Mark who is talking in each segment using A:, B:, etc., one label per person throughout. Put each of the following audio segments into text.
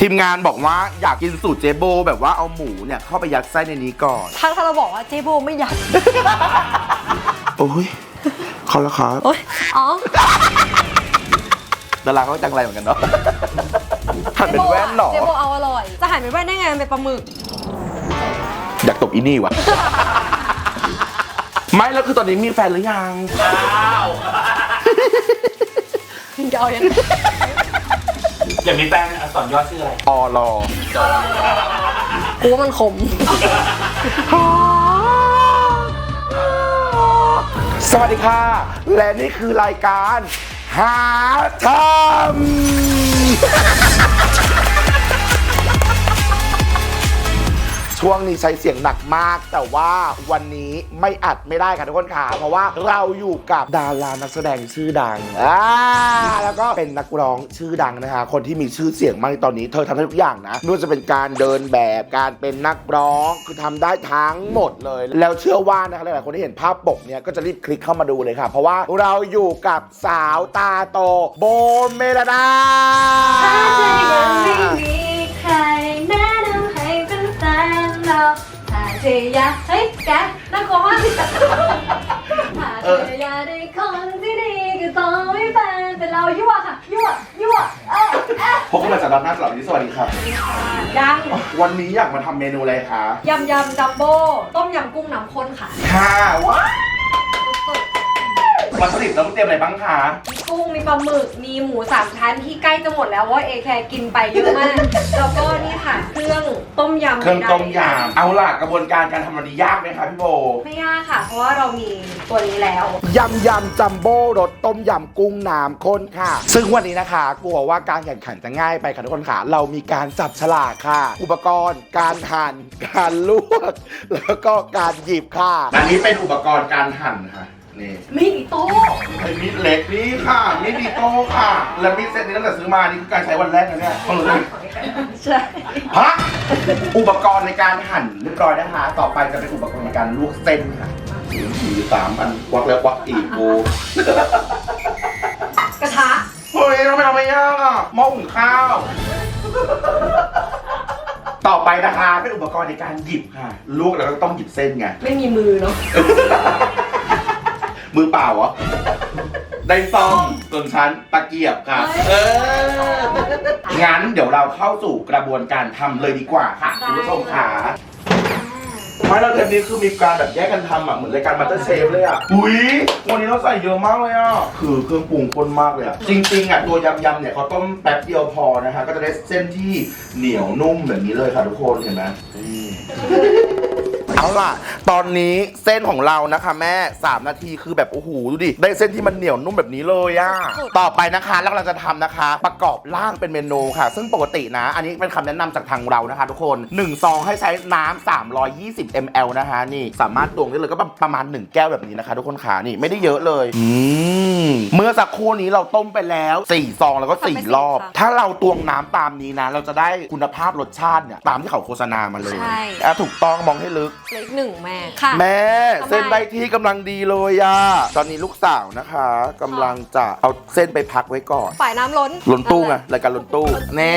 A: ทีมงานบอกว่าอยากกินสูตรเจโบ แบบว่าเอาหมูเนี่ย เข้าไปยัดไส้ในนี้ก่อน
B: ถ้าถ้าเราบอกว่าเจ๊โบไม่อยาก
A: โอ้ยเขาละครับ
B: โอ๊ยอ๋อ
A: ดาราเขาจังไรเหมือนกันเนาะหันเป็นแว่นเหรอ
B: เจ๊โบเอาอร่อย จะหันเป็นแว่นได้ไงมันเป็นปลาหมึก
A: อยากตบอีนี่วะ ไม่แล้วคือตอนนี้มีแฟนหรือยัง
B: จะเอายังไง
C: อยากมีแฟนอักษรย่อชื่ออะไร
A: ออรอ
B: กูว่ามันขม
A: สวัสดีค่ะ และนี่คือรายการ หาทำ ช่วงนี้ใช้เสียงหนักมาก แต่ว่าวันนี้ไม่อัดไม่ได้ค่ะทุกคนค่ะ เพราะว่าเราอยู่กับดารานักแสดงชื่อดังอ่าแล้วก็เป็นนักร้องชื่อดังนะคะ คนที่มีชื่อเสียงมากในตอนนี้ เธอทำได้ทุกอย่างนะไม่ว่าจะเป็นการเดินแบบการเป็นนักร้องคือทำได้ทั้งหมดเลย แล้วเชื่อว่านะคะหลายๆคนที่เห็นภาพปกเนี่ยก็จะรีบคลิกเข้ามาดูเลยค่ะ เพราะว่าเราอยู่กับสาวตาโตโบเมลดา
D: ถ้าเธอยังไม่มีใครแนะนำให้เป็นแฟน เราถ้าเธออยากเฮ้ยแกน่ากลัวมากถ้าเธออยากได้คนที่ดีก็ต้องไม่แฟนแต่เรายั่วค่ะยั่วยั่วเอ้ยเอ้ย
A: พบกันใหม่สัปดาห์หน้าสำหรับวันนี้สวัสดีครับ
B: ยัง
A: วันนี้อยากมาทำเมนูอะไรคะ
B: ยำยำจัมโบ้ต้มยำกุ้งน้ำข้นค่ะ
A: ค่ะว้าววัตถุดิบเราต้องเตรียมอะไรบ้างคะ
B: มี กุ้งมีปลาหมึกมีหมูสามชั้นที่ใกล้จะหมดแล้วเพราะว่าเอแคร์กินไปเยอะมาก แล้วก็นี่ค่ะ เครื่องต้มยำ
A: เครื่องต้มย
B: ใดำ
A: เอาล่ะกระบวนการการทำมันนี้ยากไหมคะพี่โบ
B: ๆไม่ยากค่ะ เพราะว่าเรามีตัวนี้แล้ว
A: ยำยำจัมโบ้รสต้มยำกุ้งน้ำข้นค่ะ ซึ่งวันนี้นะคะ กลัวว่าการแข่งขันจะง่ายไปค่ะทุกคนค่ะ เรามีการจับฉลากค่ะ อุปกรณ์ การหั่น การลวก แล้วก็การหยิบค่ะ อันนี้เป็นอุปกรณ์การหั่นค่ะ นี่
B: มีดอิโต้
A: เป็นมีดเล็กนี่ค่ะมีดดีโต้ค่ะ และมีดเซตนี้ตั้งแต่ซื้อมานี่คือการใช้วันแรกนะเนี่ยต้องรู้เลย
B: ใช่
A: ฮะอุปกรณ์ในการหั่นเรียบร้อยนะคะ ต่อไปจะเป็นอุปกรณ์ในการลวกเส้นค่ะถือสามอันควักแล้วควักอีกโอ้
B: กระทะ
A: เฮ้ยทำไมทำไม่ยากอะหม้อหุงข้าว ต่อไปนะคะเป็นอุปกรณ์ในการหยิบค่ะลวกแล้วก็ต้องหยิบเส้นไง
B: ไม่มีมือเนาะ
A: มือเปล่าเหรอ ได้ซ่อมส่วนฉันตะเกียบค่ะ เออ งั้นเดี๋ยวเราเข้าสู่กระบวนการทำเลยดีกว่าค่ะ คุณผู้ชมค่ะไม่แล้วเทปนี้คือมีการแบบแยกกันทำอะ เหมือนรายการมาสเตอร์เชฟเลยอะ อุ้ยวันนี้เราใส่เยอะมากเลยอะ คือเครื่องปรุงข้นมากเลยอะ จริง ๆ อะ ตัวยำๆเนี่ยเขาต้มแป๊บเดียวพอนะคะ ก็จะได้เส้นที่เหนียวนุ่มแบบนี้เลยค่ะทุกคนเห็นไหม เอาล่ะ ตอนนี้เส้นของเรานะคะแม่ 3 นาทีคือแบบโอ้โหดูดิ ได้เส้นที่มันเหนียวนุ่มแบบนี้เลยอะต่อไปนะคะแล้วเราจะทำนะคะ ประกอบร่างเป็นเมนูค่ะ ซึ่งปกตินะ อันนี้เป็นคำแนะนำจากทางเรานะคะ ทุกคน 1 ซองให้ใช้น้ำ320 ml นะคะนี่สามารถตวงได้เลยก็ประมาณ 1 แก้วแบบนี้นะคะ ทุกคนขานี่ไม่ได้เยอะเลยอืมเมื่อสักครู่นี้เราต้มไปแล้ว 4 ซองแล้วก็ 4 รอบ ถ้าเราตวงน้ำตามนี้นะ เราจะได้คุณภาพรสชาติเนี่ยตามที่เขาโฆษณามาเลย
B: ใช่
A: อะถูกต้องมองให้ลึก
B: เล็กหนึ่งแม่ค่ะ
A: แม่
B: ทำไม
A: เส้นได้ที่กำลังดีเลยอะตอนนี้ลูกสาวนะคะกำลังจะเอาเส้นไปพักไว้ก่อน
B: ฝ่ายน้ำล้น
A: ล้นตู้ไงรายการล้นตู้เน่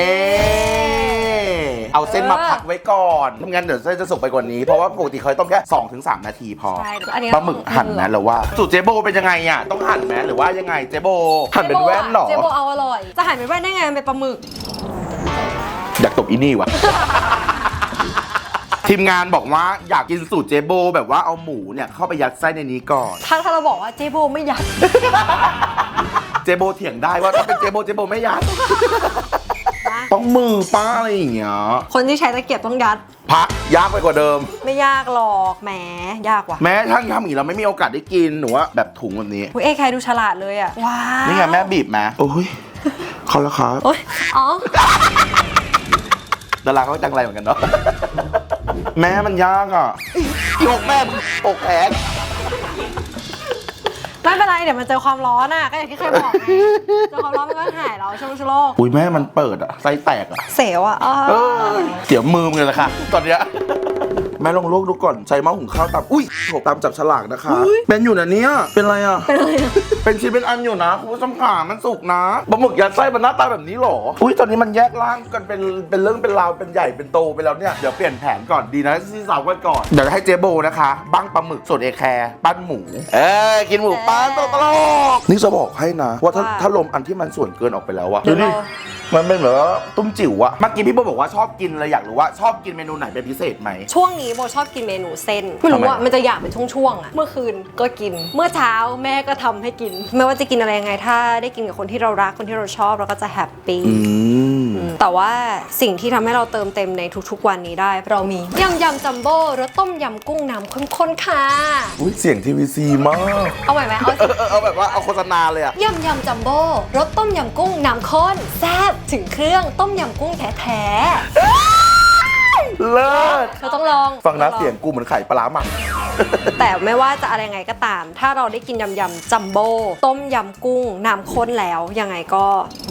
A: เอาเส้นมาพักไว้ก่อนไม่งั้นเดี๋ยวเส้นจะสุกไปกว่านี้ เพราะว่าปกติเขาต้มแค่2-3ถึงนาทีพอ
B: ใช่อันนี้
A: ปลาหมึกหั่นนะหรือว่าสูตรเจโบเป็นยังไงอะต้องหั่นไหมหรือว่ายังไงเจโบหั่นเป็นแว่นเหรอ
B: เจ๊โบเอาอร่อย จะหันเป็นแว่นได้ไงมันเป็นปลาหมึก
A: อยากตบอีนี่วะ ทีมงานบอกว่าอยากกินสูตรเจโบ แบบว่าเอาหมูเนี่ยเข้าไปยัดไส้ในนี้ก่อน
B: ถ้าถ้าเราบอกว่าเจ๊โบไม่อยาก
A: เจโบเถียงได้ว่าถ้าเป็นเจโบเจโบไม่ยัด ต้องมือป้าอะไรอย่างเงี้ย
B: คนที่ใช้ตะเกียบต้องยัด
A: พักยากไปกว่าเดิม
B: ไม่ยากหรอกแหมยากว่ะ
A: แม้ทั้งทำอีกเราไม่มีโอกาสได้กินหนูว่าแบบถุงแบบนี้
B: อุ้ยเอแคร์ดูฉลาดเลยอะว้าว
A: นี่ไงแม่บีบไหมโอ้ยเขาละครับ
B: โอ๊ยอ๋อ
A: ดาราเขาจังไรเหมือนกันเนาะ แม่มันยากอะยกแม่มึงปกแผง
B: ไม่เป็นไรเดี๋ยวมันเจอความร้อนอะก็อย่างที่เคยบอกไงเจอความร้อนมันก็หายแล้วช่วงชโลก
A: อุ้ยแม่มันเปิดอะไส้แตกอะ
B: เสียวอะอ๋อ
A: เออเดี๋ยวมือมึงเลยละค่ะ ตอนเนี้ย แม่ลองลวกดูก่อนใช้หม้อหุงข้าวตามอุ้ยโถตามจับฉลากนะคะ เป็นอยู่นะเนี่ยเป็นอะไรอะ
D: เป็นอะไรอะ
A: เป็นชิ้นเป็นอันอยู่นะคุณผู้ชมขามันสุกนะปลาหมึกยัดไส้มันหน้าตาแบบนี้เหรออุ้ยตอนนี้มันแยกร่างกันเป็นเป็นเรื่องเป็นราวเป็นใหญ่เป็นโตไปแล้วเนี่ยเดี๋ยวเปลี่ยนแผนก่อนดีนะที่สาวกันก่อนเดี๋ยวให้เจโบนะคะบ้างปลาหมึกส่วนเอแคร์ปั้นหมูเออกินหมูปั้นตลกนี่จะบอกให้นะว่าถ้าถ้าลมอันที่มันส่วนเกินออกไปแล้วอะ
D: เดี๋ยว
A: ดิ
D: เรา
A: มันเป็นแบบว่าตุ้มจิ๋วอะเมื่อกี้พี่โบบอกว่าชอบกินเลยอยากรู้ว่าชอบกินเมนูไหนเป็นพิเศษไหม
B: ช่วงนี้โบชอบกินเมนูเส้นไม่รู้
A: ทำไม
B: ว่ามันจะอยากเป็นช่วงๆอะเมื่อคืนก็กิน เมื่อเช้าแม่ก็ทำให้กิน ไม่ว่าจะกินอะไรยังไง ถ้าได้กินกับคนที่เรารักคนที่เราชอบเราก็จะแฮปปี้
A: อืม
B: แต่ว่าสิ่งที่ทำให้เราเติมเต็มในทุกๆวันนี้ได้ เรามียำยำจัมโบ้รสต้มยำกุ้งน้ำข้นๆค่ะ
A: อุ้ยเสียงทีวีซีมาก
B: เอาใหม่ไหมเอา
A: เออเออเอาแบบว่าเอาโฆษณาเลยอะ
B: ยำยำจัมโบ้รสต้มยำกุ้งน้ำข้นแซ่บถึงเครื่องต้มยำกุ้งแท้
A: เลิศ
B: ๆเราต้องลอง
A: ฟังนะ
B: ราต้องลอ
A: เสียงกูเหมือนไข่ปลาร้าหมัก
B: แต่ไม่ว่าจะอะไรไงก็ตาม ถ้าเราได้กินยำยำจัมโบ้ต้มยำกุ้งน้ำข้นแล้วยังไงก็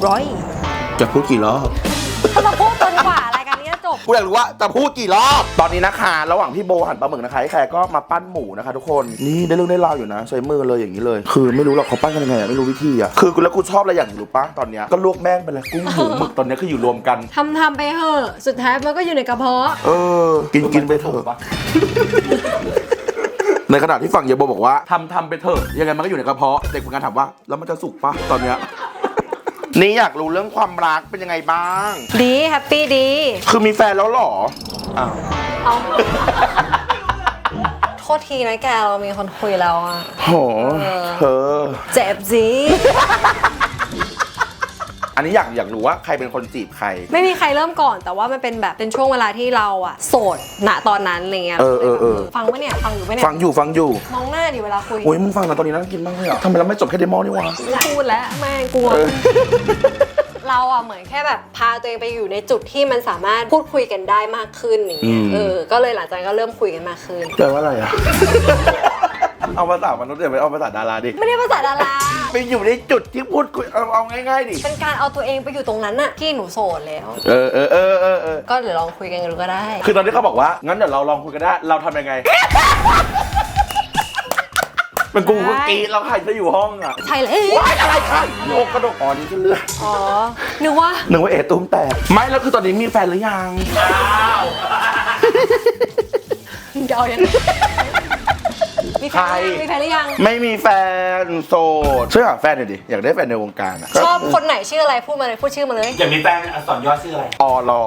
B: ร้อย
A: จะพูดกี่รอบ
B: ถ้าเราพูดจนกว่าราย การนี้จะจบ
A: กูอยากรู้ว่าจะพูดกี่รอบ ตอนนี้นะคะ ระหว่างพี่โบหั่นปลาหมึกนะคะไอ้แขกก็มาปั้นหมูนะคะ ทุกคน นี่ได้เรื่องได้ราวอยู่นะ ใช้มือเลยอย่างนี้เลย คือไม่รู้หรอกเขาปั้นกันยังไงอะไม่รู้วิธีอะคือกูแล้วกูชอบอะไรอย่างหนึ่งรู้ปะตอนเนี้ยก็ลวกแม่งไปเลยกุ้งหมูหมึกตอนเนี้ยคืออยู่รวมกัน
B: ทำทำไปเถอะ สุดท้ายมันก็อยู่ในกระเพาะ
A: เออ กินกินไปเถอะ ในขณะที่ฝั่งเยโบบอกว่าทำทำไปเถอะยังไงมันก็อยู่ในกระเพาะเด็กฝึกงานถามว่า แล้วมันจะสุกปะตอนเนี้ย นี่อยากรู้เรื่องความรักเป็นยังไงบ้าง
B: ดีแฮปปี้ดี
A: คือมีแฟนแล้วเหรออ้าว
B: เอา โทษทีนะแกเรามีคนคุยแล้วอะ
A: โหเธอ
B: เจ็บสิ
A: อันนี้อยากอยากรู้ว่าใครเป็นคนจีบใคร
B: ไม่มีใครเริ่มก่อน แต่ว่ามันเป็นแบบเป็นช่วงเวลาที่เราอะโสดณตอนนั้นอะไรเงี้ย
A: เออเออเออ
B: ฟังปะเนี่ยฟังอยู่ปะเนี่ย
A: ฟังอยู่ฟังอยู่
B: มองหน้าดิเวลาคุย
A: โอ้ยมึงฟังนะตอนนี้น่ากินมากเลยอะทำไมเราไม่จบแค่เดโมนี่วะ
B: พูดแล้วแม่งกลัว
A: เออ
B: เราอะเหมือนแค่แบบพาตัวเองไปอยู่ในจุดที่มันสามารถพูดคุยกันได้มากขึ้นอย่างเงี้ย
A: อืม
B: เออก็เลยหลังจากนั้นก็เริ่มคุยกันมากขึ้น
A: แปลว่าอะไรอะ เอาภาษามนุษย์เดี๋ยวไปเอาภาษาดาราดิ
B: ไม่ได้ภาษาดารา
A: ไปอยู่ในจุดที่พูดคุยเอาเอาง่ายๆดิ
B: เป็นการเอาตัวเองไปอยู่ตรงนั้นอะที่หนูโสดแล้ว
A: เออเออเออเออเออ
B: ก็เดี๋ยวลองคุยกันดูก็ได้
A: คือตอนนี้เขาบอกว่า งั้นเดี๋ยวเราลองคุยกันได้ เราทำยังไงเป็นกูก็กรีดแล้วใครจะอยู่ห้องอะ
B: ใช่เลย
A: ว้ายอะไรคะโอกระดกอ๋อนี่คือเลือด
B: อ๋อนึกว่า
A: หนึ่งว่าเอตุ้มแตก ไม่แล้วคือตอนนี้มีแฟนหรือยัง
C: อ้าว
B: จะเอายังไง มีแฟนหรือยังมีแฟนหรือยัง
A: ไม่มีแฟนโสดช่วยหาแฟนหน่อยดิ อยากได้แฟนในวงการอะ
B: ชอบคนไหนชื่ออะไรพูดมาเลยพูดชื่อมาเลย
C: อยากมีแฟนอักษรย่อชื่ออะไร
A: ออรอ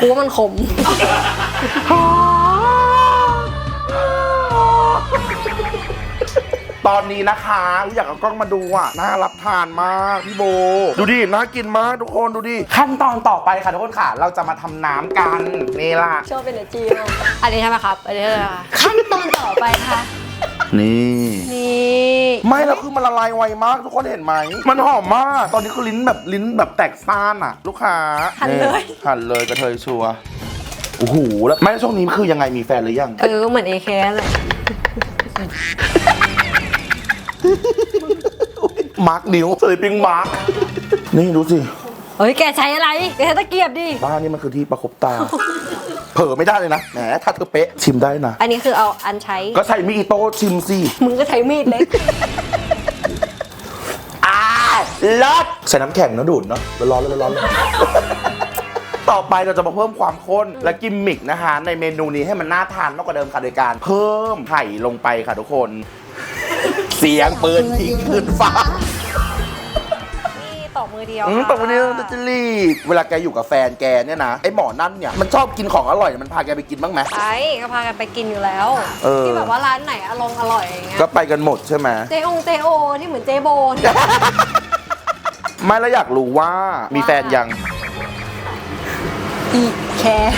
B: กูว่ามันขม
A: ตอนนี้นะคะอยากเอากล้องมาดูอะน่ารับทานมากพี่โบ ดูดิน่ากินมากทุกคนดูดิขั้นตอนต่อไปค่ะทุกคนค่ะ เราจะมาทำน้ำกันนี่ล่ะ
B: ชอบเป็นจีมากอันนี้ใช่ไหมครับ อันนี้ใช่ไหมคะขั้นตอนต่อไปค่ะ
A: นี่
B: นี่
A: ไม่แล้วคือมันละลายไวมากทุกคนเห็นไหม มันหอมมาก ตอนนี้คือลิ้นแบบลิ้นแบบแตกซ่านอะ ลูกค้า
B: หั่นเลย
A: หั่นเลยกระเทยชัวร์โอ้โหแล้วไม่ช่วงนี้คือยังไงมีแฟนหรือยัง
B: เออเหมือนเอแคเลย
A: มาร์กนิ้วสลิปปิ้งมาร์กนี่ดูสิ
B: เฮ้ยแกใช้อะไรแกใช้ตะเกียบดิ
A: บ้านนี่มันคือที่ประคบตา เผลอไม่ได้เลยนะ แหม ถ้าเธอเป๊ะ ชิมได้นะ
B: อันนี้คือเอาอันใช้
A: ก็ใช้มีดอิโต้ชิมสิ
B: มึงก็ใช้มีดเล็ก
A: อ้าวลดใส่น้ำแข็งนะดูดเนาะร้อนๆเลยร้อนๆเลยต่อไปเราจะมาเพิ่มความข้นและกิมมิกนะคะในเมนูนี้ให้มันน่าทานมากกว่าเดิมค่ะโดยการ เพิ่มไข่ลงไปค่ะทุกคน เสียงปืนยิงขึ้นฟ้า
B: นี่ตอกมือเดียว
A: อืม
B: ค่ะ
A: ตรงนี้จะจะรีบเวลาแกอยู่กับแฟนแกเนี่ยนะไอหมอนั่นเนี่ยมันชอบกินของอร่อยมันพาแกไปกินบ้างไหม
B: ไปก็พากันไปกินอยู่แล้ว
A: เออ
B: ที่แบบว่าร้านไหนอร่อยอร่อยอย่างเงี้ย
A: ก็ไปกันหมดใช่ไหม
B: เจองเจโอที่เหมือนเจโบน
A: ไม่แล้วอยากรู้ว่ามีแฟนยัง
B: อีแคร์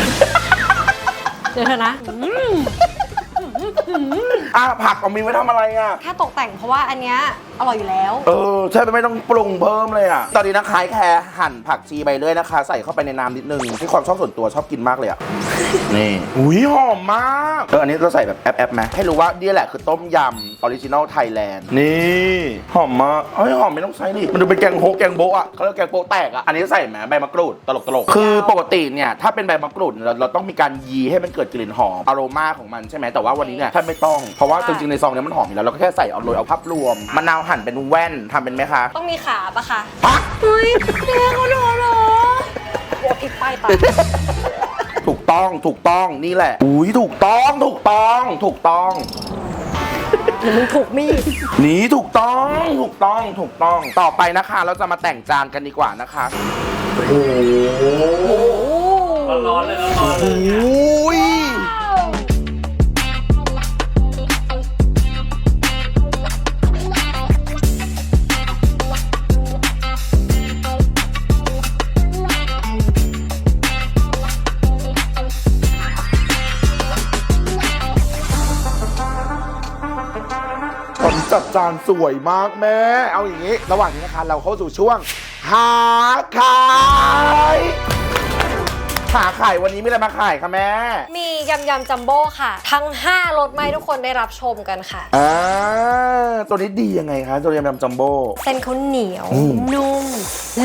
B: เดี๋ยวเถอะนะ
A: อะผักเอามีไว้ทำอะไรอะ
B: แค่ตกแต่งเพราะว่าอันเนี้ยอร่อยอยู่แล้ว
A: เออ ใช่ไม่ต้องปรุงเพิ่มเลยอะ ตอนนี้นะคะแค่หั่นผักชีใบเลื่อยนะคะ ใส่เข้าไปในน้ำนิดนึงที่ความชอบส่วนตัวชอบกินมากเลยอะ นี่ อุ้ยหอมมากเอออันนี้เราใส่แบบแอปแอปไหมให้รู้ว่านี่แหละคือต้มยำออริจินอลไทยแลนด์นี่หอมมากเอ้ยหอมไม่ต้องใช้ดิมันดูเป็นแกงโฮกแกงโบะอะเขาเรียกแกงโบะแตกอะอันนี้ใส่ไหมใบมะกรูดตลกตลกๆคือปกติเนี่ยถ้าเป็นใบมะกรูดเราเราต้องมีการยีให้มันเกิดกลิ่นหอมอโรมาของมันใช่ไหมแต่ว่าวันนี้เนี่ยท่านไม่ต้อง เพราะว่าจริงๆในซองเนี้มันหอมอยู่แล้วเราก็แค่ใส่เอาโรยเอาภาพรวมมะนาวหั่นเป็นแว่นทำเป็นไหมคะ
B: ต้องมีขาปะคะ
A: ปะ
B: เฮ้ยเรียกเขาดูเหรอหัวพริกป้ายตา
A: ถูกต้องถูกต้องนี่แหละ อุ้ยถูกต้องถูกต้องถูกต้อง
B: มึงถูกมีด
A: นี่ถูกต้องถูกต้องถูกต้องต่อไปนะคะ เราจะมาแต่งจานกันดีกว่านะคะโอ้โห
C: ร้อนๆเลยร้อนๆเลย
A: โอ้ย จัดจานสวยมากแม่ เอาอย่างนี้ ระหว่างนี้นะคะเราเข้าสู่ช่วง หาขายหาขายวันนี้มีอะไรมาขายคะแม่
B: มียำยำจัมโบ้ค่ะ ทั้ง 5รสมาให้ทุกคนได้รับชมกันค่ะ
A: อ่าตัวนี้ดียังไงคะตัวยำยำจัมโบ้
B: เส้นเขาเหนียว
A: อืม
B: นุ่ม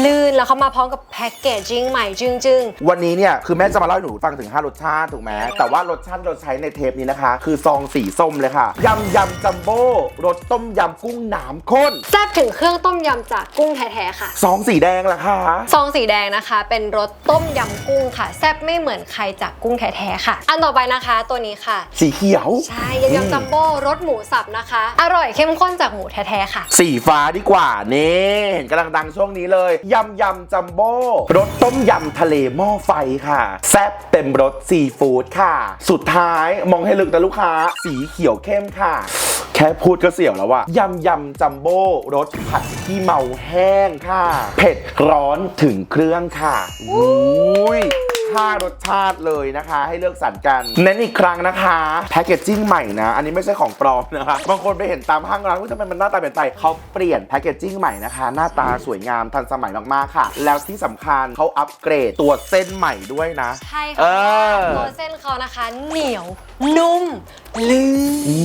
B: ลื่นแล้วเขามาพร้อมกับแพ็กเกจจิ้งใหม่จึง
A: วันนี้เนี่ยคือแม่จะมาเล่าให้หนูฟังถึง 5 รสชาติถูกไหมแต่ว่ารสชาติเราใช้ในเทปนี้นะคะ คือซองสีส้มเลยค่ะยำยำจัมโบ้รสต้มยำกุ้งหนามข้น
B: ๆแซ่บถึงเครื่องต้มยำจากกุ้งแท้ๆค่ะ
A: ซองสีแดงล่ะคะ
B: ซองสีแดงนะคะ เป็นรสต้มยำกุ้งค่ะแซ่บไม่เหมือนใครจากกุ้งแท้ๆค่ะ อันต่อไปนะคะตัวนี้ค่ะ
A: สีเขียว
B: ใช่ยำยำจัมโบ้รสหมูสับนะคะ อร่อยเข้มข้นจากหมูแท้ๆค่ะ
A: สีฟ้าดีกว่านี่เห็นกำลังดังช่วงนี้เลยยำยำจัมโบ้รสต้มยำทะเลหม้อไฟค่ะ แซ่บเต็มรสซีฟู้ดค่ะ สุดท้ายมองให้ลึกนะลูกค้า สีเขียวเข้มค่ะแค่พูดก็เสียวแล้วว่ายำยำจัมโบ้รสผัดขี้เมาแห้งค่ะ เผ็ดร้อนถึงเครื่องค่ะอุ้ย ห้ารสชาติเลยนะคะ ให้เลือกสรรกันเน้นอีกครั้งนะคะแพคเกจจิ้งใหม่นะ อันนี้ไม่ใช่ของปลอมนะคะบางคนไปเห็นตามห้างร้านว่าทำไมมันหน้าตาเปลี่ยนไปเขาเปลี่ยนแพคเกจจิ้งใหม่นะคะ หน้าตาสวยงามทันสมัยมากๆค่ะ แล้วที่สำคัญเขาอัปเกรดตัวเส้นใหม่ด้วยนะ
B: ใช่
A: เอ
B: ค่ะ
A: อ
B: ตัวเส้นเขานะคะ เหนียวนุ่มลื่น
A: อื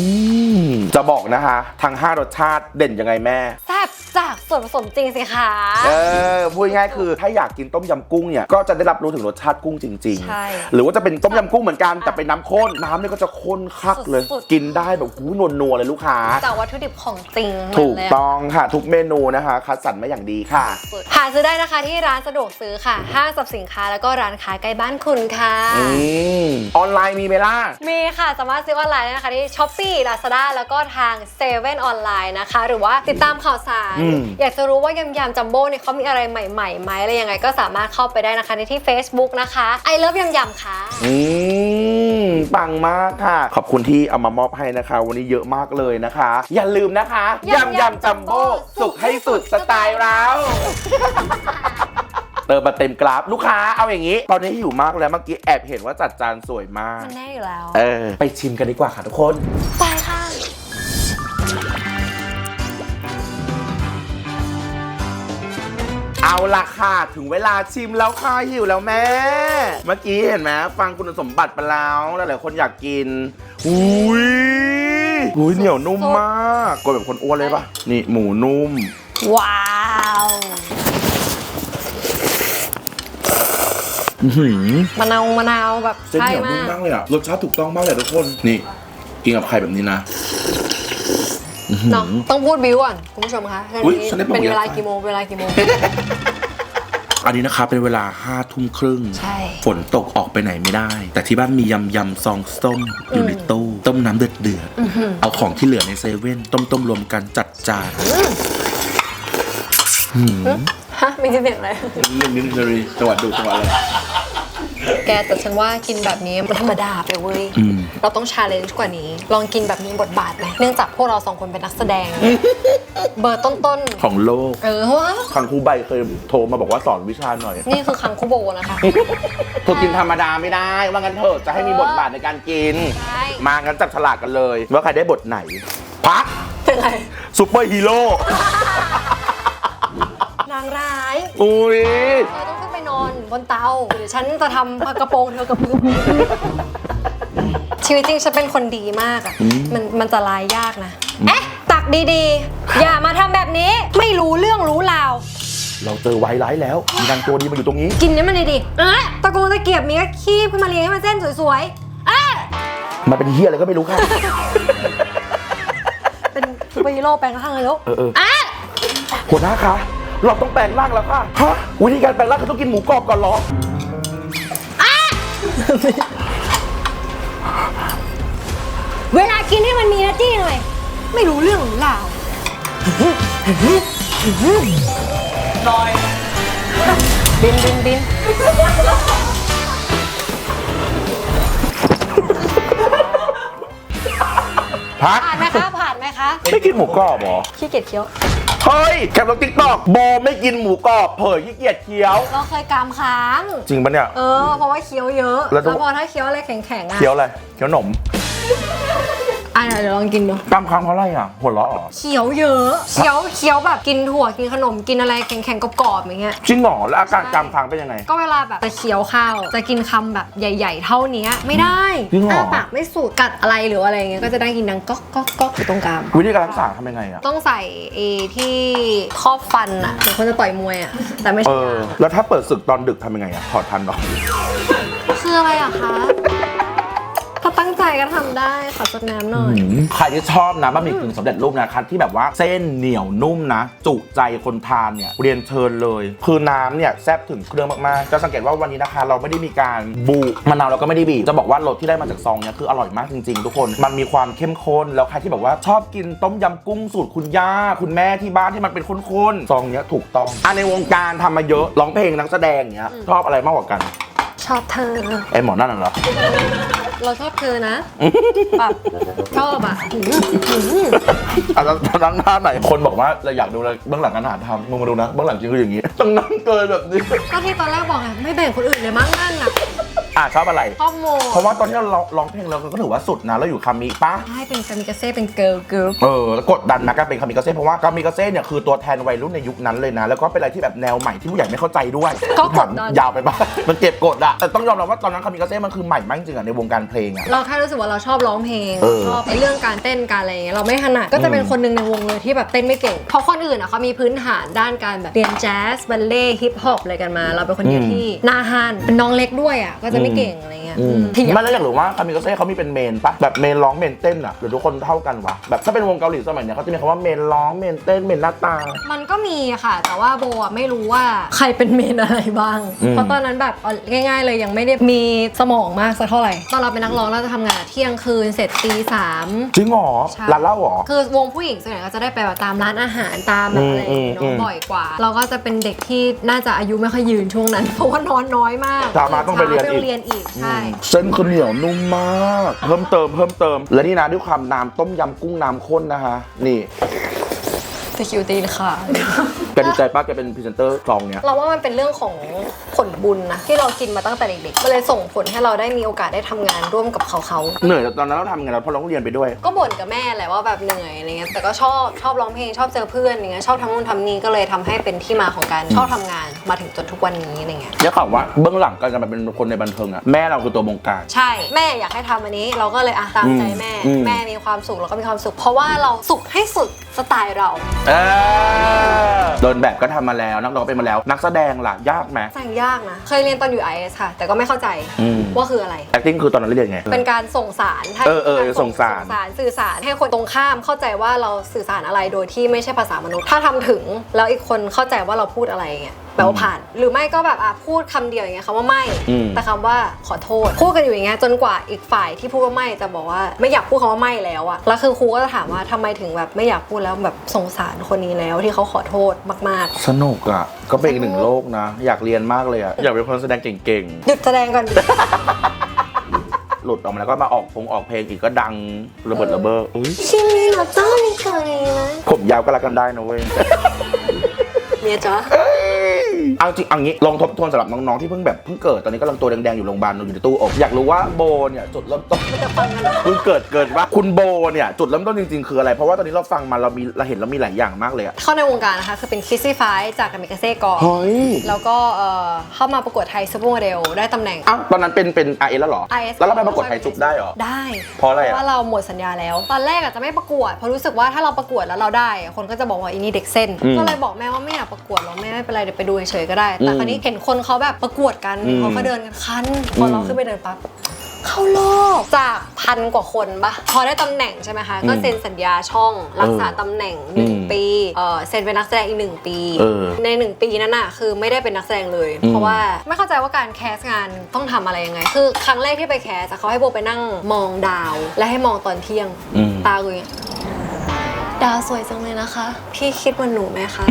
A: มจะบอกนะคะทั้ง5รสชาติเด่นยังไงแม่
B: แซ่บจากส่วนผสมจริงสิคะ
A: เออพูดง่ายๆคือถ้าอยากกินต้มยำกุ้งเนี่ยก็จะได้รับรู้ถึงรสชาติกุ้งจริง
B: ใช่
A: ๆ หรือว่าจะเป็นต้มยำกุ้งเหมือนกันแต่เป็นน้ำข้นน้ำเนี่ยก็จะข้นคักเลย
B: สุดๆ
A: กินได้แบบหูนวลนัวๆเลยลูกค้า
B: จากวัตถุดิบของจริง
A: ถูก
B: เลย
A: ต้องค่ะ ทุกเมนูนะคะ คัดสรรมาอย่างดีค่ะ
B: หาซื้อได้นะคะที่ร้านสะดวกซื้อค่ะ ห้างสรรพสินค้าแล้วก็ร้านค้าใกล้บ้านคุณค่ะ
A: อืมออนไลน์มีไหมล่ะ
B: มีค่ะ สามารถซื้อออนไลน์ได้นะคะที่ s h อ p e e Lazada แล้วก็ทาง7 e เ e ่ e ออนไลน์นะคะ หรือว่าติดตามข่าวสาร
A: อืม
B: อยากจะรู้ว่ายำยำจัมโบ้เนี่ยเขามีอะไรใหม่ๆไหมอะไรยังไง ก็สามารถเข้าไปได้นะคะในที่ Facebook นะคะ I love ยำยำค่ะ
A: อืมปังมากค่ะ ขอบคุณที่เอามามอบให้นะคะ วันนี้เยอะมากเลยนะคะ อย่าลืมนะคะ
B: ยำ
A: ยำยำจัมโบ้สุกให้สุดสไตล์เรา เติมมาเต็มกราฟลูกค้าเอาอย่างนี้ ตอนนี้หิวมากแล้วเมื่อกี้แอบเห็นว่าจัดจานสวยมาก
B: มันแน่อยู่แล้ว
A: เออ ไปชิมกันดีกว่าค่ะทุกคน
B: ไปค่ะ
A: เอาละค่ะถึงเวลาชิมแล้วค่ะหิวแล้วแม่ เมื่อกี้เห็นไหมฟังคุณสมบัติไปแล้วหลายๆคนอยากกินอุ้ยอุ้ยเหนียวนุ่มมากกลัวแบบคนอ้วนเลยปะนี่หมูนุ่ม
B: ว้าว
A: อื้อหือ
B: มะนาวมะนาวแบบ
A: เส้น
B: ใช่
A: เหนียว
B: มา
A: นุ่ม
B: ก
A: มากเลยอะรสชาติถูกต้องมากเลยทุกคนนี่กินกับไข่แบบนี้นะ
B: เนาะต้องพูดบิวก่อนคุณผู้ชมคะเรื่อง
A: อุ๊ย
B: นี้
A: ฉันได้บอก
B: เป็นเวลา
A: เยอะ
B: กี่โมงเวลากี่โมง
A: อันนี้นะคะเป็นเวลาห้าทุ่มครึ่ง
B: ใช่
A: ฝนตกออกไปไหนไม่ได้ แต่ที่บ้านมียำยำซองส้มอยู่ในตู้ต้มน้ำเดือดเดือดๆเอาของที่เหลือในเซเว่นต้มต้มๆรวมกันจัดจานหืม
B: ฮะมีเสียงอะไร
A: นิดนิดเลยจังหวัดดูจังหวัดอะไร
B: แกแต่ฉันว่ากินแบบนี้มันธรรมดาไปเว้ย
A: อืม
B: เราต้องชาเลนจ์กว่านี้ ลองกินแบบมีบทบาทไหมเนื่องจากพวกเราสองคนเป็นนักแสดง เบอร์ต้น
A: ของโลก
B: ๆ เออว่า
A: คังครูใบเคยโทรมาบอกว่าสอนวิชาหน่อย
B: นี่คือคังคุโบนะคะ
A: เธอกินธรรมดาไม่ได้ ว่างั้นเถอะจะให้มีบทบาทในการกิน
B: ใช่
A: มางั้นจับฉลากกันเลย ว่าใครได้บทไหนพัก
B: เป็นไร
A: ซูเปอร์ฮีโร่
B: นางร้าย
A: อุ้ย
B: เธอต้องขึ้นไปน อนบนเตาเดี๋ยวฉันจะทำกระโปรงเธอกระพือชีวิตจริงฉันเป็นคนดีมากอะมันมันจะลายยากนะ เอ๊ะ ตักดีๆ อย่ามาทำแบบนี้ไม่รู้เรื่องรู้ราว
A: เราเจอไวร้ายแล้วมีนางตัวดีมาอยู่ตรงนี้
B: กินนี้มันเลยดิเอ๊ะตะโกงตะเกียบมีก็คีบขึ้นมาเรียงให้มันเส้นสวยๆเอ๊ะ
A: มันเป็นเฮียอะไรก็ไม่รู้ค่ะ
B: เป็นซูเปอร์ฮีโร่แปลงร่างเลยลูก
A: เออเออ
B: เอ๊ะ
A: หัวหน้าคะ เราต้องแปลงร่างแล้วค่ะฮะวิธีการแปลงร่างคือต้องกินหมูกรอบก่อนเหรอ
B: เวลากินให้มันมีหน้าที่หน่อย ไม่รู้เรื่องรู้ราว
C: น้อย
B: บินบินบิน
A: พัก
B: ผ่านไหมคะผ่านไหมคะ
A: ไม่กินหมูกรอบเหรอ
B: ขี้เกียจเคี้ยว
A: เฮ้ยแคปลงติ๊กตอกโบไม่กินหมูกรอบเผยขี้เกียจเคี้ยว
B: เราเคยกามค้าง
A: จริงปะเนี่ย
B: เออ เพราะว่าเคี้ยวเยอะ
A: แล้วต้
B: แล้
A: อง
B: วพอถ้าเคี้ยวอะไรแข็งๆอะ
A: เคี้ยวอะไรเคี้ยวหนม
B: อะเดี๋ยวลองกินดู
A: กล้ามค้างเพราะอะไรอะ หัวเราะเหรอ
B: เคี้ยวเยอะเคี้ยวเคี้ยวแบบกินถั่วกินขนมกินอะไรแข็งๆกรอบๆอย่างเงี้ย
A: จริงเหรอแล้วอาการกล้ามค้างเป็นยังไง
B: ก็เวลาแบบจะเคี้ยวข้าว จะกินคำแบบใหญ่ ๆ เท่านี้ไม่ได้
A: จริงเหรอ
B: อ้าปากไม่สุดกัดอะไรหรืออะไรอย่างเงี้ยก็จะได้กินดังก๊อกก๊อกก๊อกอยู่ตรงกลาง
A: วิธีการรักษาทำยังไงอะ
B: ต้องใส่เอที่ครอบฟันอะเหมือนคนจะต่อยมวยอะแต่ไม่
A: เอ
B: ใช่
A: อแล้วถ้าเปิดศึกตอนดึกทำยังไงอะถอดทันเหรอ
B: คืออะไรอะคะถ้าตั้งใจ ก็ทำได้ ขอจดน้ำหน่อย
A: ใครที่ชอบนะบะหมี่กึ่งสำเร็จรูปนะคะที่แบบว่าเส้นเหนียวนุ่มนะ จุใจคนทานเนี่ยเรียนเชิญเลย คือน้ำเนี่ยแซ่บถึงเครื่องมากๆจะสังเกตว่าวันนี้นะคะ เราไม่ได้มีการบูมะนาวเราก็ไม่ได้บีบจะบอกว่ารสที่ได้มาจากซองเนี่ยคืออร่อยมากจริงๆ ทุกคนมันมีความเข้มข้นแล้วใครที่แบบว่าชอบกินต้มยำกุ้งสูตรคุณย่าคุณแม่ที่บ้านที่มันเป็นข้นๆซองเนี้ยถูกต้องอะในวงการทำมาเยอะร้องเพลงนักแสดงเนี้ยชอบอะไรมากกว่ากัน
B: ชอบเธอ
A: ไอหมอนั่นน่ะเหรอ
B: เราชอบเธอนะแบบชอบอะหืมหืม
A: อะแล้วนั่งท่าไหนคนบอกว่าเราอยากดูอะไรเบื้องหลังการหาทำมึงมาดูนะเบื้องหลังจริงคืออย่างนี้ต้องนั่งเกินแบบนี้
B: ก็ที่ตอนแรกบอกอะไม่แบ่งคนอื่นเลยมั้งนั่นอะ
A: อะชอบอะไร
B: ชอบโม
A: เพราะว่าตอนที่เราร้องเพลงเราก็ถือว่าสุดนะเราอยู่คามิปะ
B: ใช่เป็นกามิกาเซ่เป็นเกิร์ลเกิร์ล
A: เออแล้วกดดันนะการเป็นคามิกาเซ่เพราะว่ากามิกาเซ่เนี่ยคือตัวแทนวัยรุ่นในยุคนั้นเลยนะ แล้วก็เป็นอะไรที่แบบแนวใหม่ที่ผู้ใหญ่ไม่เข้าใจด้วย
B: ก็กดดัน
A: ยาวไปปะมันเก็บกดอะแต่ต้องยอมรับว่าตอนนั้นคามิกาเซ่มันคือใหม่มากจริงอะในวงการเพลงอะ
B: เราแค่รู้สึกว่าเราชอบร้องเพลง
A: เออ
B: ชอบไอ้เรื่องการเต้นการอะไรอย่างเงี้ยเราไม่ถนัดก็จะเป็นคนหนึ่งในวงเลยที่แบบเต้นไม่เก่งเพราะคนอื่นอะเขามีพื้นฐานด้านการแบบเรียนแจ๊สบัลเล่ฮิปฮอปอะไรกันมา เราเป็นคนเดียวที่หน้าฮันเป็นน้องเล็กด้วยอะก็จะไม่เก่งอะไรเงี้ย
A: อืม
B: เถียง
A: ไม่แล้วอยากรู้ว่าคามิกาเซ่เขามีเป็นเมนปะแบบเมนร้องเมนเต้นอะหรือทุกคนเท่ากันวะแบบถ้าเป็นวงเกาหลีสมัยเนี้ยเขาจะมีคำว่าเมนร้องเมนเต้นเมนหน้าตา
B: มันก็มีค่ะ แต่ว่าโบอะไม่รู้ว่าใครเป็นเมนอะไรบ้าง
A: อืม
B: เพราะตอนนั้นแบบเอาง่าย ๆ เลยยังไม่ได้มีสมองมากสักเท่าไหร่ ตอนเราเป็นนักร้องเราจะทำงานเที่ยงคืนเสร็จตีสาม
A: จริงเหรอ
B: ใช่
A: ร้านเหล้าเหรอ
B: คือวงผู้หญิงส่วนใหญ่ก็จะได้ไปแบบตามร้านอาหารตามแบบอะไรอย่างเงี้ย
A: อืมอื
B: เนาะ
A: ม
B: บ่อยกว่า เราก็จะเป็นเด็กที่น่าจะอายุไม่ค่อยยืนช่วงนั้น เพราะว่านอนน้อยมาก
A: เช้ามาต้องไปเรียนอีก
B: ช้าเรียนอีก ใช่
A: เส้นคือเหนียวนุ่มมาก เพิ่มเติมเพิ่มเติม และนี่นะด้วยความน้ำต้มยำกุ้งน้ำข้นนะคะ นี่
B: สกิลตีนค่ะ
A: แกดีใจป้าแกเป็นพรีเซนเตอร์ซองเนี้ย
B: เราว่ามันเป็นเรื่องของผลบุญนะ ที่เรากินมาตั้งแต่เด็กๆมันเลยส่งผลให้เราได้มีโอกาสได้ทำงานร่วมกับเขาเขา
A: เหนื่อยแต่ตอนนั้นเราทำไงเราเพราะเราต้องเรียนไปด้วย
B: ก็บ่นกับแม่แหละว่าแบบเหนื่อยอะไรเงี้ยแต่ก็ชอบชอบร้องเพลงชอบเจอเพื่อนอย่างเงี้ยชอบทำนู่นทำนี่ก็เลยทำให้เป็นที่มาของการชอบทำงานมาถึงจนทุกวันนี้อะไรเงี้ย
A: แล้วข่าวว่าเบื้องหลังการจะมาเป็นคนในบันเทิงอะแม่เราคือตัวบงการ
B: ใช่แม่อยากให้ทำอันนี้เราก็เลยอะตามใจแม่
A: อืม
B: แม่มีความสุขเราก็มีความสุข เพราะว่าเราสุขให้สุดสไตล์เรา
A: เออเดินแบบก็ทำมาแล้ว นักร้องเป็นมาแล้ว นักแสดงล่ะยากไหม
B: แต่งยากนะ เคยเรียนตอนอยู่ IS ค่ะ แต่ก็ไม่เข้าใจ
A: อืม
B: ว่าคืออะไร
A: acting คือตอนนั้นเรียนไง
B: เป็นการส่งสารให้
A: เออเออ
B: การ
A: ส่งสาร
B: สื่อสารให้คนตรงข้ามเข้าใจว่าเราสื่อสารอะไรโดยที่ไม่ใช่ภาษามนุษย์ ถ้าทำถึงแล้วอีกคนเข้าใจว่าเราพูดอะไรเงี้ย แปลว่าผ่าน หรือไม่ก็แบบอะพูดคำเดียวอย่างเงี้ยคำว่าไม่
A: อืม
B: แต่คำว่าขอโทษ พูดกันอยู่อย่างเงี้ยจนกว่าอีกฝ่ายที่พูดว่าไม่จะบอกว่าไม่อยากพูดคำว่าไม่แล้วอะแล้วคือครูก็จะถามว่าทำไมถึงแบบไม่อยากพูดแล้วแบบสงสารคนนี้แล้วที่เขาขอโทษมาก
A: สนุกอะก็เป็นอีกหนึ่งโลกนะ อยากเรียนมากเลยอะอยากเป็นคนแสดงเก่ง
B: ๆหยุดแสดงก่อนดิ
A: ๆหลุดออกมาแล้วก็มาออกพงออกเพลงอีกก็ดังระเบิดระเบ้ออุ้ย
B: ชิมิโนโตะนิโกะนะ
A: ผมยาวก็รักกันได้นะเว้ย
B: เมียจ๊ะ
A: เอ้ยเอาจริงเอางี้ลองทบทวนสำหรับน้องๆที่เพิ่งแบบเพิ่งเกิดตอนนี้กำลังตัวแดงๆอยู่โรงพยาบาลอยู่ในตู้อบอยากรู้ว่าโบเนี่ยจุดเริ่มต้น
B: มันจะฟังกันเหรอ
A: เพิ่งเกิดเกิดว่าคุณโบเนี่ยจุดเริ่มต้นจริงๆคืออะไร เพราะว่าตอนนี้เราฟังมาเรามีเราเห็นเรามีหลายอย่างมากเลยอะ
B: เข้าในวงการนะคะคือเป็นคิสซี่ไฟจากกามิกาเซ่ก่อน
A: เฮ้ย
B: แล้วก็เอ่อเข้ามาประกวดไทยซูเปอร์โมเดลได้ตำแหน่ง
A: อ้าวตอนนั้นเป็นเป็นไอเอแล้วเหรอ
B: IS
A: แล้วเราไปประกวดไทยซุปได้เหรอ
B: ได้
A: เพราะอะไรอะ
B: ว่าเราหมดสัญญาแล้ว ตอนแรกอาจจะไม่ประกวดเพราะรู้สึกว่าถ้าเราประกวดแล้วเราได้ คนก็จะบอกว่าอีนี่เด็กเส้น
A: อืม
B: ก็เลยบอกแม่ว่าไม่อยากประกวดหรอกแม่ไม่เป็นไรเดี๋ยวไปดูเฉยๆก็ได้ แต่
A: อืม
B: คราวนี้เห็นคนเขาแบบประกวดกัน
A: อืม
B: เขาก็เดินกันคันพอเรา
A: อืม
B: ขึ้นไปเดินปั๊บเข้ารอบจากพันกว่าคนปะพอได้ตำแหน่งใช่ไหมคะ ก็
A: อืม
B: เซ็นสัญญาช่องรักษา
A: เออ
B: ตำแหน่งหนึ่ง
A: อืม
B: ปีเออเซ็นเป็นนักแสดงอีกหนึ่งปี
A: เออ
B: ในหนึ่งปีนั้นอะคือไม่ได้เป็นนักแสดงเลย
A: อืม
B: เพราะว่าไม่เข้าใจว่าการแคสงานต้องทำอะไรยังไง คือครั้งแรกที่ไปแคสอะเขาให้โบไปนั่งมองดาว และให้มองตอนเที่ยง
A: อืม
B: ตากูอย่างเงี้ยดาวสวยจังเลยนะคะ พี่คิดว่าหนูไหมคะ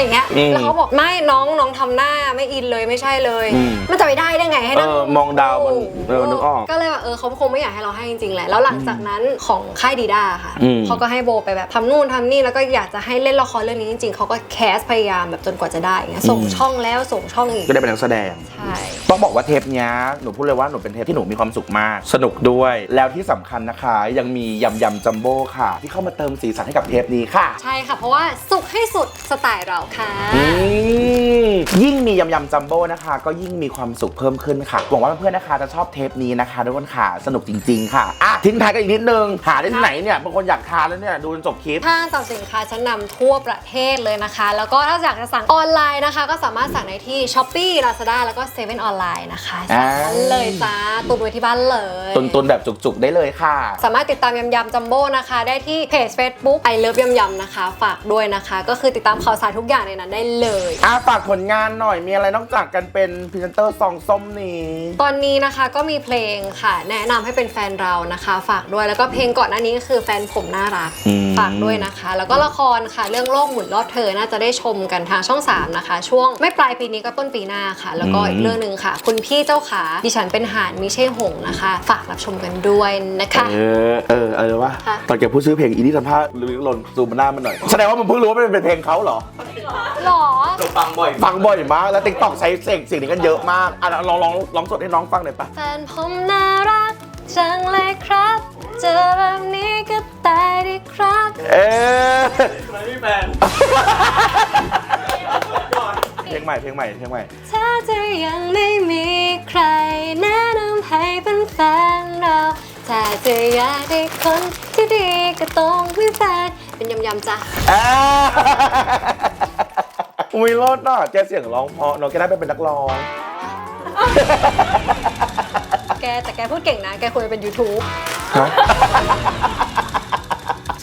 B: อย่างเงี้ย
A: อืม
B: แล้วเขาบอกไม่น้องน้องทำหน้าไม่อินเลยไม่ใช่เลย
A: อืม
B: มันจะไปได้ได้ไงให้นั่ง
A: เออมองดาวมันเออนึกออก
B: ก็เลยว่าเออเขาคงไม่อยากให้เราให้จริงๆแหละ แล้วหลังจากนั้นของค่ายดีด้าค่ะ
A: อืม
B: เขาก็ให้โบไปแบบทำนู่นทำนี่แล้วก็อยากจะให้เล่นละครเรื่องนี้จริงๆเขาก็แคสพยายามแบบจนกว่าจะได้อย่างเงี้ยส่งช่องแล้วส่งช่องอีก
A: ก็ได้เป็นนักแสดง
B: ใช่
A: ต้องบอกว่าเทปเนี้ยหนูพูดเลยว่าหนูเป็นเทปที่หนูมีความสุขมาก สนุกด้วย แล้วที่สำคัญนะคะ ยังมียำยำจัมโบ้ค่ะ ที่เข้ามาเติมสีสันให้กับเทปนี้ค่ะ
B: ใช่ค่ะ เพราะว่าสุขให้สุดสไตล์เราค่ะ
A: อืมยิ่งมียำยำจัมโบ้นะคะ ก็ยิ่งมีความสุขเพิ่มขึ้นค่ะหวังว่าเพื่อนๆนะคะจะชอบเทปนี้นะคะทุกคนค่ะสนุกจริง ๆ ค่ะอะทิ้งท้ายกันอีกนิดนึงหาได้ที่ไหนเนี่ยบางคนอยากทานแล้วเนี่ยดูจนจบคลิป
B: ห้างสรรพสินค้าชั้นนำทั่วประเทศเลยนะคะ แล้วก็ถ้าอยากจะสั่งออนไลน์นะคะ ก็สามารถสั่งได้ที่ s h อ p e e Lazada แล้วก็7 e เ e ่ e ออนไลน์นะคะ
A: อ่า
B: สั่งได้เลยจ้าตุนไว้ที่บ้านเลย
A: ตุนๆแบบจุกๆได้เลยค่ะ
B: สามารถติดตามยำยำจัมโบ้นะคะ ได้ที่เพจ Facebook I Love ยำยำนะคะ ฝากด้วยนะคะ ก็คือติดตามข่าวสารทุกอย่างในนั้นได้เลย
A: อะฝากผลงานหน่อยมีอะไรนอกจากกันเป็นพรีเซนเตอร์ซองส้มนี้
B: ตอนนี้นะคะก็มีเพลงค่ะ แนะนำให้เป็นแฟนเรานะคะ ฝากด้วยแล้วก็เพลงก่อนหน้านี้ก็คือแฟนผมน่ารัก
A: อืม
B: ฝากด้วยนะคะ แล้วก็ละครค่ะเรื่องโลกหมุนรอบเธอน่าจะได้ชมกันทางช่อง 3 นะคะ ช่วงไม่ปลายปีนี้ก็ต้นปีหน้าค่ะ แล้วก็อีกเรื่องหนึ่งค่ะ คุณพี่เจ้าขาดิฉันเป็นหานมิใช่หงส์นะคะ ฝากรับชมกันด้วยนะคะ
A: เออ เออเออว่า
B: ค่ะ
A: ตอนแกพูดชื่อเพลงอีนี่ทำท่าลืมหล่นซูมหน้ามันหน่อย แสดงว่ามึงเพิ่งรู้ว่าเป็นเพลงเขาเหรอ
B: หรอ
C: เราฟังบ่อย
A: ฟังบ่อยมาก แล้วติ๊กต็อกใช้เสียงเสียงนี้กันเยอะมาก อะลองลองลองสดให้น้องฟังหน่อยปะ
B: แฟนผมน่ารักจังเลยครับ เจอแบบนี้ก็ตายดีครับ
A: เออ
C: ทำไมไม่แฟน
A: เพล งใหม่เพลงใหม่เพลงใหม่
B: ถ้าเธอยังไม่มีใครแนะนำให้เป็นแฟนเรา ถ้าเธออยากได้คนที่ดีก็ต้องมีแฟนเป็นยำๆจ้ะ
A: อ่าอุ้ยรอดน่ะแกเสียงร้องเพราะเนาะแกได้ไปเป็นนักร้อง
B: แกแต่แกพูดเก่งนะ แกควรจะเป็น YouTube
A: ฮะ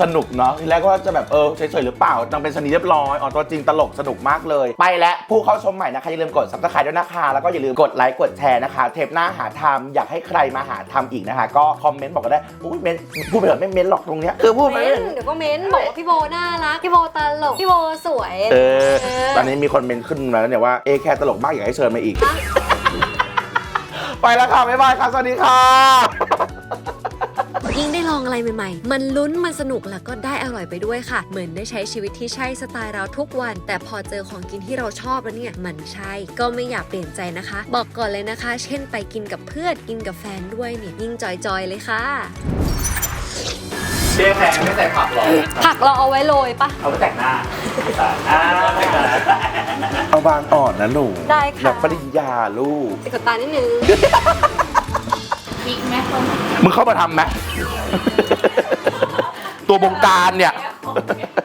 A: สนุกเนาะทีแรกว่าจะแบบเออเฉยๆหรือเปล่านางเป็นชนีเรียบร้อยอ๋อตัวจริงตลกสนุกมากเลย ไปแล้วผู้เข้าชมใหม่นะคะอย่าลืมกดซับสไครต์ด้วยนะคะแล้วก็อย่าลืมกดไลค์กดแชร์นะคะ เทปหน้าหาทำอยากให้ใครมาหาทำอีกนะคะ ก็คอมเมนต์บอกกันได้อุ้ยเมนพูดไปเถอะไม่เมนหรอกตรงเนี้ยคือพูดไป
B: เม้นเดี๋ยวก็เม้นบอกว่าพี่โบน่ารักพี่โบตลกพี่โบสวย
A: เออ
B: เออ
A: ตอนนี้มีคนเมนขึ้นมาแล้วเนี่ยว่าเอแคร์ตลกมากอยากให้เชิญมาอีก ไปแล้วค่ะบ๊ายบายค่ะสวัสดีค่ะ
E: ยิ่งได้ลองอะไรใหม่ๆ มันลุ้นมันสนุกแล้วก็ได้อร่อยไปด้วยค่ะ เหมือนได้ใช้ชีวิตที่ใช่สไตล์เราทุกวัน แต่พอเจอของกินที่เราชอบแล้วเนี่ยมันใช่ ก็ไม่อยากเปลี่ยนใจนะคะ บอกก่อนเลยนะคะ เช่นไปกินกับเพื่อนกินกับแฟนด้วยเนี่ยยิ่งจอยๆเลยค่ะ
C: เจ๊แพงไม่ใส่ผักหรอ
B: ผักเราเอาไว้โรยปะ
C: เอาไปแต่งหน้าอ่าแต่งหน้า
A: เอาบางอ่อนนะหนู
B: ได้ค่ะ
A: แบบปริญญาลูก
B: ติดขนตานิดนึง
D: อีกไหมคน
A: มึงเข้ามาทำไหม ตัวบงการเนี่ย